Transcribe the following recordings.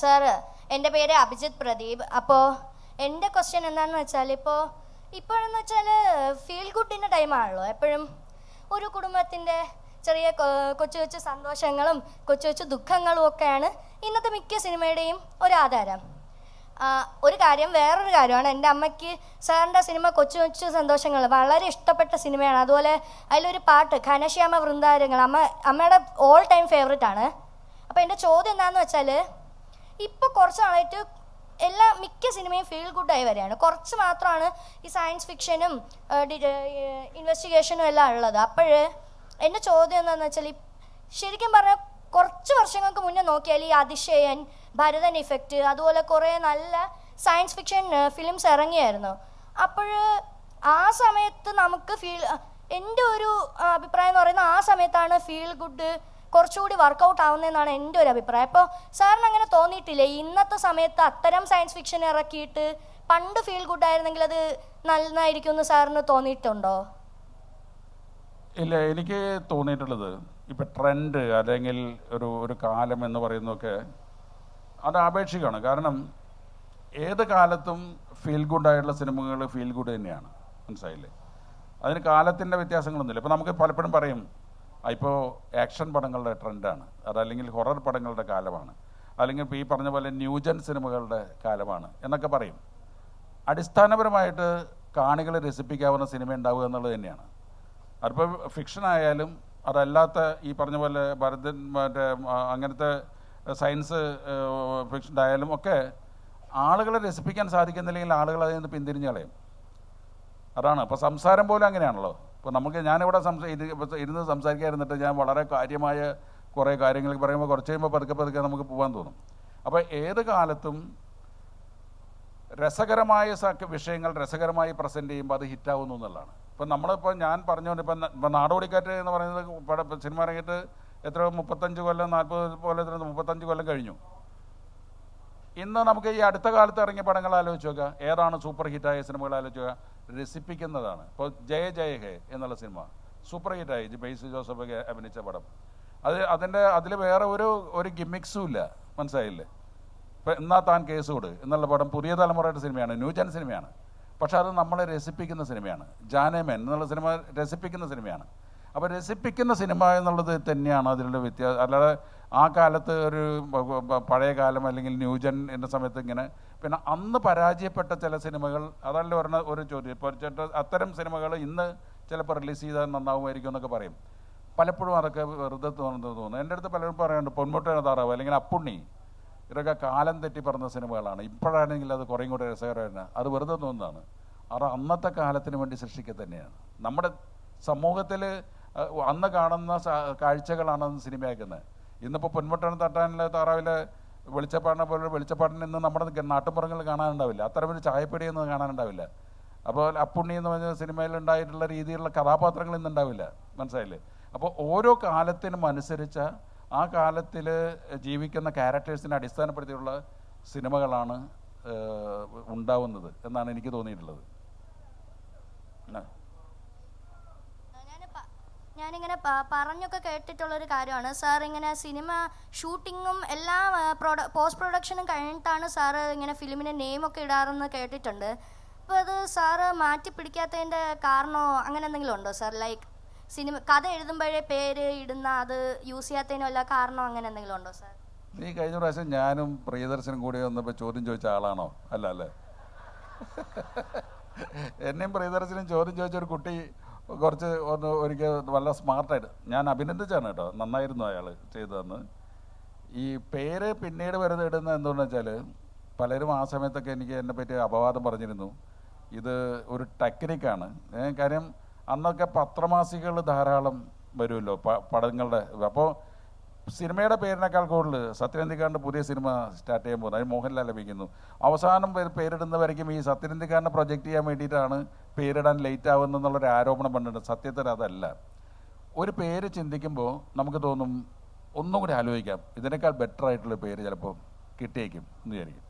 Sir എന്റെ പേര് അഭിജിത്ത് പ്രദീപ്. അപ്പോൾ എന്റെ ക്വസ്റ്റ്യൻ എന്താണെന്ന് വെച്ചാൽ ഇപ്പോൾ ഇപ്പോഴെന്ന് വെച്ചാൽ ഫീൽ ഗുഡിന്റെ ടൈമാണല്ലോ എപ്പോഴും ഒരു കുടുംബത്തിന്റെ ചെറിയ കൊച്ചു കൊച്ചു സന്തോഷങ്ങളും കൊച്ചു കൊച്ചു ദുഃഖങ്ങളും ഒക്കെയാണ് ഇന്നത്തെ മിക്ക സിനിമയുടെയും ഒരു ആധാരം. ഒരു കാര്യം വേറൊരു കാര്യമാണ്. എന്റെ അമ്മയ്ക്ക് സാറിന്റെ സിനിമ കൊച്ചു കൊച്ചു സന്തോഷങ്ങൾ വളരെ ഇഷ്ടപ്പെട്ട സിനിമയാണ്. അതുപോലെ അതിലൊരു പാട്ട് ഘനശ്യാമ വൃന്ദാരങ്ങൾ അമ്മ അമ്മയുടെ ഓൾ ടൈം ഫേവറേറ്റ് ആണ്. അപ്പോൾ എന്റെ ചോദ്യം എന്താണെന്ന് വെച്ചാൽ ഇപ്പോൾ കുറച്ച് നാളായിട്ട് എല്ലാ മിക്ക സിനിമയും ഫീൽ ഗുഡ് ആയി വരികയാണ്. കുറച്ച് മാത്രമാണ് ഈ സയൻസ് ഫിക്ഷനും ഇൻവെസ്റ്റിഗേഷനും എല്ലാം ഉള്ളത്. അപ്പോൾ എന്റെ ചോദ്യം എന്താണെന്ന് വെച്ചാൽ ശരിക്കും പറഞ്ഞാൽ കുറച്ച് വർഷങ്ങൾക്ക് മുന്നേ നോക്കിയാൽ ഈ അതിശയൻ ഭരതൻ ഇഫക്റ്റ് അതുപോലെ കുറേ നല്ല സയൻസ് ഫിക്ഷൻ ഫിലിംസ് ഇറങ്ങിയായിരുന്നു. അപ്പോൾ ആ സമയത്ത് നമുക്ക് ഫീൽ എന്റെ ഒരു അഭിപ്രായം എന്ന് പറയുന്നത് ആ സമയത്താണ് ഫീൽ ഗുഡ് കുറച്ചുകൂടി വർക്കൗട്ട് ആവുന്നതെന്നാണ് എന്റെ ഒരു അഭിപ്രായം. അപ്പോൾ സാറിന് അങ്ങനെ തോന്നിയിട്ടില്ലേ? ഇന്നത്തെ സമയത്ത് അത്തരം സയൻസ് ഫിക്ഷൻ ഇറക്കിയിട്ട് പണ്ട് ഫീൽ ഗുഡ് ആയിരുന്നെങ്കിൽ അത് നന്നായിരിക്കും എന്ന് സാറിന് തോന്നിയിട്ടുണ്ടോ? ഇല്ല എനിക്ക് തോന്നിയിട്ടുള്ളത് ഇപ്പം ട്രെൻഡ് അല്ലെങ്കിൽ ഒരു ഒരു കാലം എന്ന് പറയുന്നതൊക്കെ അത് ആപേക്ഷികമാണ്. കാരണം ഏത് കാലത്തും ഫീൽ ഗുഡായിട്ടുള്ള സിനിമകൾ ഫീൽ ഗുഡ് തന്നെയാണ്. മനസ്സിലായില്ലേ? അതിന് കാലത്തിന്റെ വ്യത്യാസങ്ങളൊന്നുമില്ല. ഇപ്പോൾ നമുക്ക് പലപ്പോഴും പറയും ഇപ്പോൾ ആക്ഷൻ പടങ്ങളുടെ ട്രെൻഡാണ്. അതല്ലെങ്കിൽ ഹൊറർ പടങ്ങളുടെ കാലമാണ്. അല്ലെങ്കിൽ ഇപ്പോൾ ഈ പറഞ്ഞ പോലെ ന്യൂജൻ സിനിമകളുടെ കാലമാണ് എന്നൊക്കെ പറയും. അടിസ്ഥാനപരമായിട്ട് കാണികളെ രസിപ്പിക്കാവുന്ന സിനിമ ഉണ്ടാവുക എന്നുള്ളത് തന്നെയാണ്. അതിപ്പോൾ ഫിക്ഷൻ ആയാലും അതല്ലാത്ത ഈ പറഞ്ഞ പോലെ ഭരതൻ മറ്റേ അങ്ങനത്തെ സയൻസ് ഫിക്ഷൻ ആയാലും ഒക്കെ ആളുകളെ രസിപ്പിക്കാൻ സാധിക്കുന്നില്ലെങ്കിൽ ആളുകൾ അതിൽ നിന്ന് പിന്തിരിഞ്ഞ് കളയും. അതാണ്. അപ്പോൾ സംസാരം പോലും അങ്ങനെയാണല്ലോ. ഇപ്പോൾ നമുക്ക് ഞാനിവിടെ സംസാ ഇത് ഇരുന്ന് സംസാരിക്കാതിരുന്നിട്ട് ഞാൻ വളരെ കാര്യമായ കുറേ കാര്യങ്ങൾ പറയുമ്പോൾ കുറച്ച് കഴിയുമ്പോൾ പതുക്കെ പതുക്കെ നമുക്ക് പോകാൻ തോന്നും. അപ്പോൾ ഏത് കാലത്തും രസകരമായ വിഷയങ്ങൾ രസകരമായി പ്രസന്റ് ചെയ്യുമ്പോൾ അത് ഹിറ്റാവുന്നു എന്നുള്ളതാണ്. ഇപ്പം നമ്മളിപ്പോൾ ഞാൻ പറഞ്ഞുകൊണ്ട് ഇപ്പം ഇപ്പം നാടോടിക്കാറ്റ് എന്ന് പറയുന്നത് സിനിമ ഇറങ്ങിയിട്ട് എത്ര മുപ്പത്തഞ്ച് കൊല്ലം നാൽപ്പത് എത്ര മുപ്പത്തഞ്ച് കൊല്ലം കഴിഞ്ഞു. ഇന്ന് നമുക്ക് ഈ അടുത്ത കാലത്ത് ഇറങ്ങിയ പടങ്ങൾ ആലോചിച്ച് നോക്കുക ഏതാണ് സൂപ്പർ ഹിറ്റായ സിനിമകൾ ആലോചിച്ച് നോക്കുക രസിപ്പിക്കുന്നതാണ്. ഇപ്പോൾ ജയ ജയ ഹേ എന്നുള്ള സിനിമ. സൂപ്പർ ഹിറ്റായി ബേസ് ജോസഫ് അഭിനയിച്ച പടം. അത് അതിന്റെ അതിൽ വേറെ ഒരു ഒരു ഗിമ്മിക്സും ഇല്ല. മനസ്സിലായില്ലേ? ഇപ്പം എന്നാ താൻ കേസ് കൊടു എന്നുള്ള പടം പുതിയ തലമുറയുടെ സിനിമയാണ്. ന്യൂജൻ സിനിമയാണ്. പക്ഷെ അത് നമ്മളെ രസിപ്പിക്കുന്ന സിനിമയാണ്. ജാനേമൻ എന്നുള്ള സിനിമ രസിപ്പിക്കുന്ന സിനിമയാണ്. അപ്പോൾ രസിപ്പിക്കുന്ന സിനിമ എന്നുള്ളത് തന്നെയാണ് അതിലുള്ള വ്യത്യാസം അല്ലാതെ ആ കാലത്ത് ഒരു പഴയ കാലം അല്ലെങ്കിൽ ന്യൂജൻ എന്ന സമയത്ത് ഇങ്ങനെ പിന്നെ അന്ന് പരാജയപ്പെട്ട ചില സിനിമകൾ അതല്ല പറഞ്ഞ ഒരു ചോദ്യം. ഇപ്പോൾ അത്തരം സിനിമകൾ ഇന്ന് ചിലപ്പോൾ റിലീസ് ചെയ്താൽ നന്നാവുമായിരിക്കും എന്നൊക്കെ പറയും. പലപ്പോഴും അതൊക്കെ വെറുതെ തോന്നുന്നത് തോന്നുന്നു. എന്റെ അടുത്ത് പലരും പറയാറുണ്ട് പൊന്മുട്ട താറാവ് അല്ലെങ്കിൽ അപ്പുണ്ണി ഇതൊക്കെ കാലം തെറ്റി പറഞ്ഞ സിനിമകളാണ്. ഇപ്പോഴാണെങ്കിൽ അത് കുറേ കൂടെ രസകരമായിരുന്നു. അത് വെറുതെ തോന്നുന്നതാണ്. അത് അന്നത്തെ കാലത്തിന് വേണ്ടി സൃഷ്ടിക്കുക തന്നെയാണ്. നമ്മുടെ സമൂഹത്തിൽ അന്ന് കാണുന്ന കാഴ്ചകളാണ് അന്ന് സിനിമയാക്കുന്നത്. ഇന്നിപ്പോൾ പൊന്മുട്ടൻ തട്ടാനിലെ താറാവിലെ വെളിച്ചപ്പാടിനെ പോലെ വെളിച്ചപ്പാടിന് ഇന്ന് നമ്മുടെ നാട്ടുപുറങ്ങളിൽ കാണാനുണ്ടാവില്ല. അത്തരം ഒരു ചായപ്പൊടിയൊന്നും കാണാനുണ്ടാവില്ല. അപ്പോൾ അപ്പുണ്ണി എന്ന് പറഞ്ഞ സിനിമയിൽ ഉണ്ടായിട്ടുള്ള രീതിയിലുള്ള കഥാപാത്രങ്ങൾ ഇന്ന് ഉണ്ടാവില്ല. മനസ്സിലായില്ലേ? അപ്പോൾ ഓരോ കാലത്തിനും അനുസരിച്ച ആ കാലത്തിൽ ജീവിക്കുന്ന ക്യാരക്ടേഴ്സിനെ അടിസ്ഥാനപ്പെടുത്തിയുള്ള സിനിമകളാണ് ഉണ്ടാവുന്നത് എന്നാണ് എനിക്ക് തോന്നിയിട്ടുള്ളത്. ഞാനിങ്ങനെ പറഞ്ഞൊക്കെ കേട്ടിട്ടുള്ളൊരു കാര്യമാണ്. സാർ ഇങ്ങനെ സിനിമ ഷൂട്ടിങ്ങും എല്ലാ പോസ്റ്റ് പ്രൊഡക്ഷനും കഴിഞ്ഞിട്ടാണ് സാറ് ഇങ്ങനെ ഫിലിമിന്റെ നെയിമൊക്കെ ഇടാറെന്ന് കേട്ടിട്ടുണ്ട്. അപ്പോൾ അത് സാറ് മാറ്റി പിടിക്കാത്തതിന്റെ കാരണമോ അങ്ങനെ എന്തെങ്കിലും ഉണ്ടോ സാർ? ലൈക്ക് സിനിമ കഥ എഴുതുമ്പോഴേ പേര് ഇടുന്ന അത് യൂസ് ചെയ്യാത്തതിനോ വല്ല കാരണമോ അങ്ങനെ എന്തെങ്കിലും ഉണ്ടോ സാർ? നീ കഴിഞ്ഞ പ്രാവശ്യം ഞാനും പ്രിയദർശനും കൂടി വന്നപ്പോൾ ചോദ്യം ചോദിച്ച ആളാണോ? അല്ല അല്ലേ? എന്നെയും പ്രിയദർശനും ചോദ്യം ചോദിച്ച ഒരു കുട്ടി കുറച്ച് ഒന്ന് ഒരിക്കൽ നല്ല സ്മാർട്ടായിട്ട് ഞാൻ അഭിനന്ദിച്ചാണ് കേട്ടോ. നന്നായിരുന്നു അയാൾ ചെയ്തതെന്ന്. ഈ പേര് പിന്നീട് വരുന്ന ഇടുന്നത് എന്തുകൊണ്ടെന്ന് വെച്ചാൽ പലരും ആ സമയത്തൊക്കെ എനിക്ക് എന്നെ പറ്റി അപവാദം പറഞ്ഞിരുന്നു. ഇത് ഒരു ടെക്നിക്കാണ് കാര്യം അന്നൊക്കെ പത്രമാസികകൾ ധാരാളം വരുമല്ലോ പടങ്ങളുടെ. അപ്പോൾ സിനിമയുടെ പേരിനേക്കാൾ കൂടുതൽ സത്യനന്ദിക്കാരന്റെ പുതിയ സിനിമ സ്റ്റാർട്ട് ചെയ്യാൻ പോകുന്നത്. അതിന് മോഹൻലാൽ ലഭിക്കുന്നു അവസാനം പേര് പേരിടുന്നവരേക്കും ഈ സത്യനന്ദിക്കാരനെ പ്രൊജക്റ്റ് ചെയ്യാൻ വേണ്ടിയിട്ടാണ് പേരിടാൻ ലേറ്റ് ആവുന്നെന്നുള്ളൊരു ആരോപണം പണ്ടുണ്ട് സത്യത്തിൽ അതല്ല. ഒരു പേര് ചിന്തിക്കുമ്പോൾ നമുക്ക് തോന്നും ഒന്നും കൂടി ആലോചിക്കാം. ഇതിനേക്കാൾ ബെറ്റർ ആയിട്ടുള്ള പേര് ചിലപ്പോൾ കിട്ടിയേക്കും എന്ന് വിചാരിക്കും.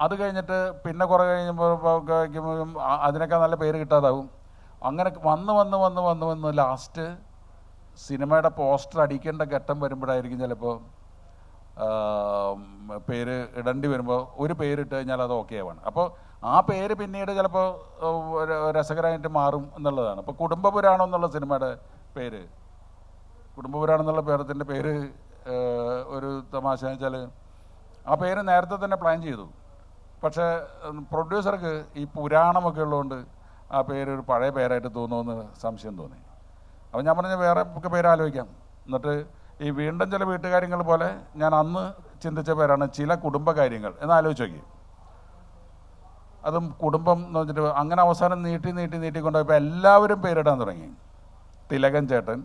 അത് കഴിഞ്ഞിട്ട് പിന്നെ കുറേ കഴിയുമ്പോൾ അതിനേക്കാൾ നല്ല പേര് കിട്ടാതാവും. അങ്ങനെ വന്ന് വന്ന് വന്ന് വന്ന് വന്ന് ലാസ്റ്റ് സിനിമയുടെ പോസ്റ്റർ അടിക്കേണ്ട ഘട്ടം വരുമ്പോഴായിരിക്കും ചിലപ്പോൾ പേര് ഇടേണ്ടി വരുമ്പോൾ ഒരു പേരിട്ട് കഴിഞ്ഞാൽ അത് ഓക്കെ ആവാണ്. അപ്പോൾ ആ പേര് പിന്നീട് ചിലപ്പോൾ രസകരമായിട്ട് മാറും എന്നുള്ളതാണ്. അപ്പോൾ കുടുംബപുരാണം എന്നുള്ള സിനിമയുടെ പേര് കുടുംബപുരാണം എന്നുള്ള പേരത്തിന്റെ പേര് ഒരു തമാശ വെച്ചാൽ ആ പേര് നേരത്തെ തന്നെ പ്ലാൻ ചെയ്തു. പക്ഷേ പ്രൊഡ്യൂസർക്ക് ഈ പുരാണമൊക്കെ ഉള്ളതുകൊണ്ട് ആ പേര് ഒരു പഴയ പേരായിട്ട് തോന്നുമെന്ന് സംശയം തോന്നി. അപ്പം ഞാൻ പറഞ്ഞ വേറെ ഒക്കെ പേര് ആലോചിക്കാം. എന്നിട്ട് ഈ വീണ്ടും ചില വീട്ടുകാര്യങ്ങൾ പോലെ ഞാൻ അന്ന് ചിന്തിച്ച പേരാണ് ചില കുടുംബകാര്യങ്ങൾ. എന്ന് ആലോചിച്ച് നോക്കി. അതും കുടുംബം എന്ന് വെച്ചിട്ട് അങ്ങനെ അവസാനം നീട്ടി നീട്ടി നീട്ടി കൊണ്ടുപോയപ്പോൾ എല്ലാവരും പേരിടാൻ തുടങ്ങി. തിലകൻ ചേട്ടൻ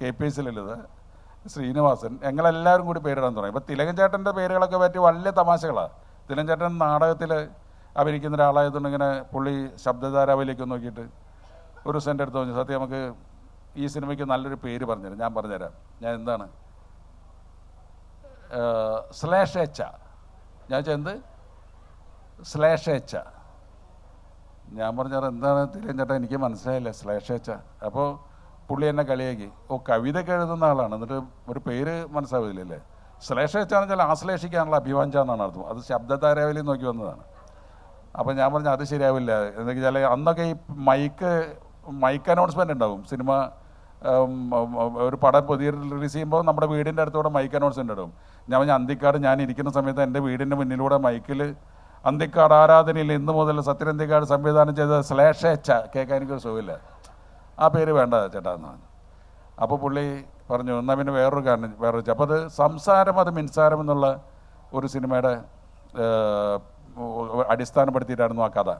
K P S Lalitha Sreenivasan ഞങ്ങളെല്ലാവരും കൂടി പേരിടാൻ തുടങ്ങി. അപ്പോൾ തിലകൻ ചേട്ടന്റെ പേരുകളൊക്കെ പറ്റി വലിയ തമാശകളാണ് തിലകൻ ചേട്ടൻ നാടകത്തിൽ അഭിനയിക്കുന്ന ഒരാളായതുകൊണ്ട് ഇങ്ങനെ പുള്ളി ശബ്ദധാരാവിലേക്ക് നോക്കിയിട്ട് ഒരു സെന്റ് എടുത്ത് പറഞ്ഞു സത്യം നമുക്ക് ഈ സിനിമയ്ക്ക് നല്ലൊരു പേര് പറഞ്ഞുതരാം. ഞാൻ പറഞ്ഞുതരാം. ഞാൻ എന്താണ്? സ്ലേഷേച്ച ഞാൻ എന്ത്? സ്ലേഷേച്ച ഞാൻ പറഞ്ഞ എന്താണ് തിരഞ്ഞെട്ടാ എനിക്ക് മനസ്സിലായില്ല. സ്ലേഷേച്ച അപ്പോൾ പുള്ളി എന്നെ കളിയാക്കി. ഓ കവിതയൊക്കെ എഴുതുന്ന ആളാണ്. എന്നിട്ട് ഒരു പേര് മനസ്സിലാവില്ലല്ലേ ശ്ലേഷേച്ച എന്ന് വെച്ചാൽ ആശ്ലേഷിക്കാനുള്ള അഭിവാഞ്ച എന്നാണ് അർത്ഥം. അത് ശബ്ദതാരാവലി നോക്കി വന്നതാണ്. അപ്പോൾ ഞാൻ പറഞ്ഞു അത് ശരിയാവില്ല. എന്ന് വെച്ചാൽ അന്നൊക്കെ ഈ മൈക്ക് മൈക്ക് അനൗൺസ്മെന്റ് ഉണ്ടാവും. സിനിമ ഒരു പടം പുതിയ റിലീസ് ചെയ്യുമ്പോൾ നമ്മുടെ വീടിന്റെ അടുത്തൂടെ മൈക്ക് അനൗൺസ്മെന്റ് ഇടും ഞാൻ പറഞ്ഞ അന്തിക്കാട് ഞാൻ ഇരിക്കുന്ന സമയത്ത് എന്റെ വീടിന്റെ മുന്നിലൂടെ മൈക്കിൽ അന്തിക്കാട് ആരാധനയിൽ ഇന്ന് മുതൽ സത്യനന്തിക്കാട് സംവിധാനം ചെയ്ത സ്ലേഷ എച്ച കേൾക്കാൻ എനിക്കൊരു സുഖമില്ല. ആ പേര് വേണ്ട ചേട്ടാ എന്ന് പറഞ്ഞു. അപ്പോൾ പുള്ളി പറഞ്ഞു എന്നാൽ പിന്നെ വേറൊരു കാരണം വേറൊരു അപ്പോൾ അത് സംസാരം അത് മിൻസാരം എന്നുള്ള ഒരു സിനിമയുടെ അടിസ്ഥാനപ്പെടുത്തിയിട്ടായിരുന്നു ആ കഥ.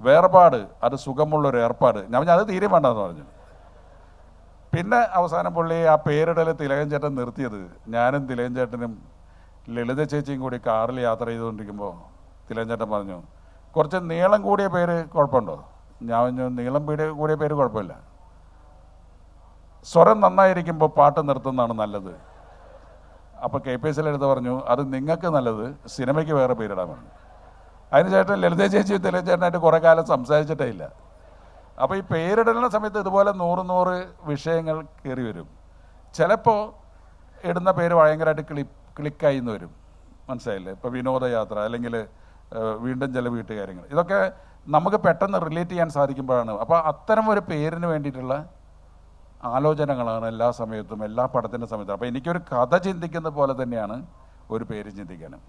വേർപാട് അത് സുഖമുള്ളൊരു ഏർപ്പാട്. ഞാൻ അത് തീരെ വേണ്ടെന്ന് പറഞ്ഞു. പിന്നെ അവസാനം പുള്ളി ആ പേരിടൽ തിലകൻ ചേട്ടൻ നിർത്തിയത്. ഞാനും തിലകൻ ചേട്ടനും ലളിത ചേച്ചിയും കൂടി കാറിൽ യാത്ര ചെയ്തുകൊണ്ടിരിക്കുമ്പോൾ തിലകൻ ചേട്ടൻ പറഞ്ഞു കുറച്ച് നീളം കൂടിയ പേര് കുഴപ്പമുണ്ടോ? ഞാൻ പറഞ്ഞു നീളം പീടിയ കൂടിയ പേര് കുഴപ്പമില്ല. സ്വരം നന്നായിരിക്കുമ്പോൾ പാട്ട് നിർത്തുന്നതാണ് നല്ലത്. അപ്പോൾ കെ പി എസ് എടുത്ത് പറഞ്ഞു അത് നിങ്ങൾക്ക് നല്ലത് സിനിമയ്ക്ക് വേറെ പേരിടാൻ പറഞ്ഞു. അതിനുശേഷം ലളിത ചേച്ചി തിലകൻ ചേട്ടനായിട്ട് കുറേ കാലം സംസാരിച്ചിട്ടേ ഇല്ല. അപ്പോൾ ഈ പേരിടലിന്റെ സമയത്ത് ഇതുപോലെ നൂറ് നൂറ് വിഷയങ്ങൾ കയറി വരും. ചിലപ്പോൾ ഇടുന്ന പേര് ഭയങ്കരമായിട്ട് ക്ലി ക്ലിക്കായി എന്ന് വരും. മനസ്സിലായില്ലേ? ഇപ്പോൾ വിനോദയാത്ര അല്ലെങ്കിൽ വീണ്ടും ചില വീട്ടുകാര്യങ്ങൾ. ഇതൊക്കെ നമുക്ക് പെട്ടെന്ന് റിലേറ്റ് ചെയ്യാൻ സാധിക്കുമ്പോഴാണ്. അപ്പോൾ അത്തരം ഒരു പേരിന് വേണ്ടിയിട്ടുള്ള ആലോചനകളാണ് എല്ലാ സമയത്തും എല്ലാ പടത്തിന്റെ സമയത്തും. അപ്പോൾ എനിക്കൊരു കഥ ചിന്തിക്കുന്ന പോലെ തന്നെയാണ് ഒരു പേര് ചിന്തിക്കാനും.